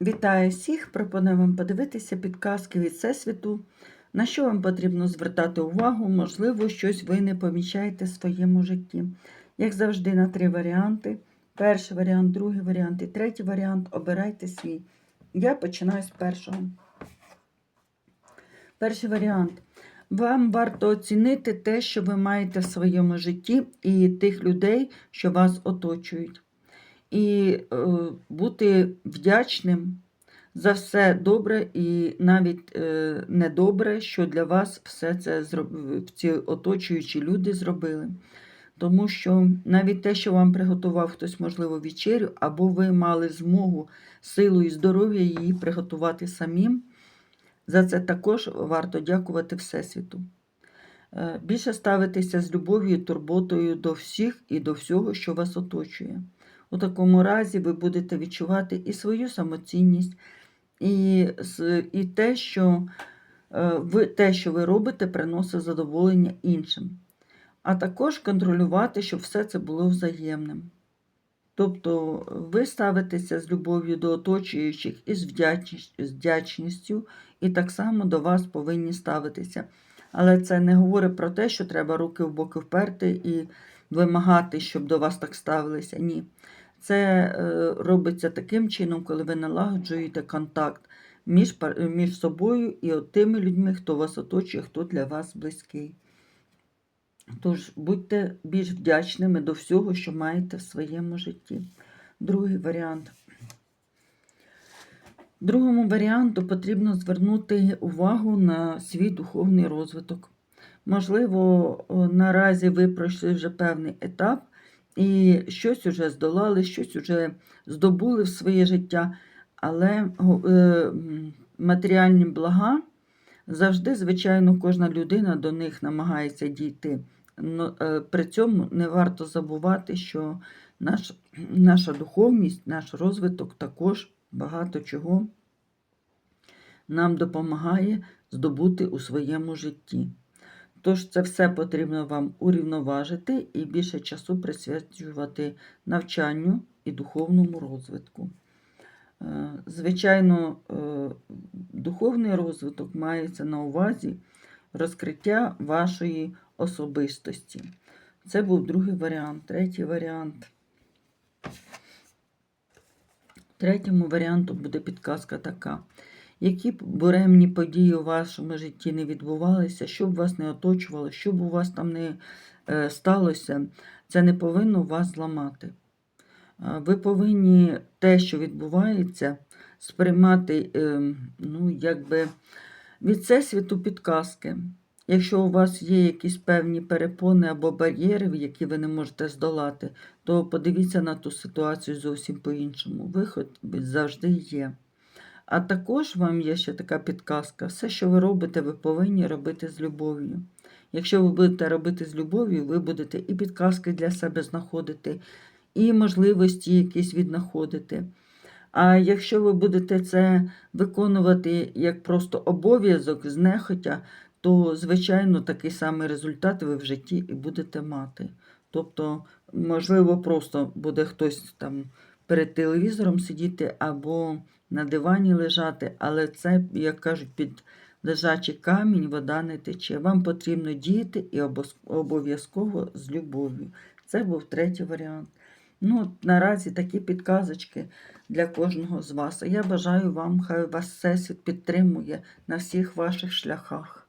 Вітаю всіх! Пропоную вам подивитися підказки від Всесвіту, на що вам потрібно звертати увагу, можливо, щось ви не помічаєте в своєму житті. Як завжди, на три варіанти. Перший варіант, другий варіант і третій варіант. Обирайте свій. Я починаю з першого. Перший варіант. Вам варто оцінити те, що ви маєте в своєму житті, і тих людей, що вас оточують. І е, бути вдячним за все добре і навіть е, недобре, що для вас все це ці оточуючі люди зробили. Тому що навіть те, що вам приготував хтось, можливо, вечерю, або ви мали змогу, силу і здоров'я її приготувати самим, за це також варто дякувати Всесвіту. Е, Більше ставитися з любов'ю і турботою до всіх і до всього, що вас оточує. У такому разі ви будете відчувати і свою самоцінність, і, і те, що е, ви, те, що ви робите, приносить задоволення іншим. А також контролювати, щоб все це було взаємним. Тобто ви ставитеся з любов'ю до оточуючих і з вдячністю, і так само до вас повинні ставитися. Але це не говорить про те, що треба руки в боки вперти і вимагати, щоб до вас так ставилися. Ні. Це е, робиться таким чином, коли ви налагоджуєте контакт між, між собою і от тими людьми, хто вас оточує, хто для вас близький. Тож будьте більш вдячними до всього, що маєте в своєму житті. Другий варіант. Другому варіанту потрібно звернути увагу на свій духовний розвиток. Можливо, наразі ви пройшли вже певний етап і щось уже здолали, щось уже здобули в своє життя, але е, матеріальні блага завжди, звичайно, кожна людина до них намагається дійти. Е, при цьому не варто забувати, що наш, наша духовність, наш розвиток також багато чого нам допомагає здобути у своєму житті. Тож це все потрібно вам урівноважити і більше часу присвячувати навчанню і духовному розвитку. Е, Звичайно, е, духовний розвиток мається на увазі розкриття вашої особистості. Це був другий варіант. Третій варіант. Третьому варіанту буде підказка така. Які б буремні події у вашому житті не відбувалися, що б вас не оточувало, що б у вас там не е, сталося, це не повинно вас зламати. Ви повинні те, що відбувається, сприймати е, ну, якби від всесвіту підказки. Якщо у вас є якісь певні перепони або бар'єри, які ви не можете здолати, то подивіться на ту ситуацію зовсім по-іншому. Виход завжди є. А також вам є ще така підказка: все, що ви робите, ви повинні робити з любов'ю. Якщо ви будете робити з любов'ю, ви будете і підказки для себе знаходити, і можливості якісь віднаходити. А якщо ви будете це виконувати як просто обов'язок, знехотя, то, звичайно, такий самий результат ви в житті і будете мати. Тобто, можливо, просто буде хтось там перед телевізором сидіти або на дивані лежати, але це, як кажуть, під лежачий камінь вода не тече. Вам потрібно діяти і обов'язково з любов'ю. Це був третій варіант. Ну, наразі такі підказочки для кожного з вас. Я бажаю вам, хай вас всесвіт підтримує на всіх ваших шляхах.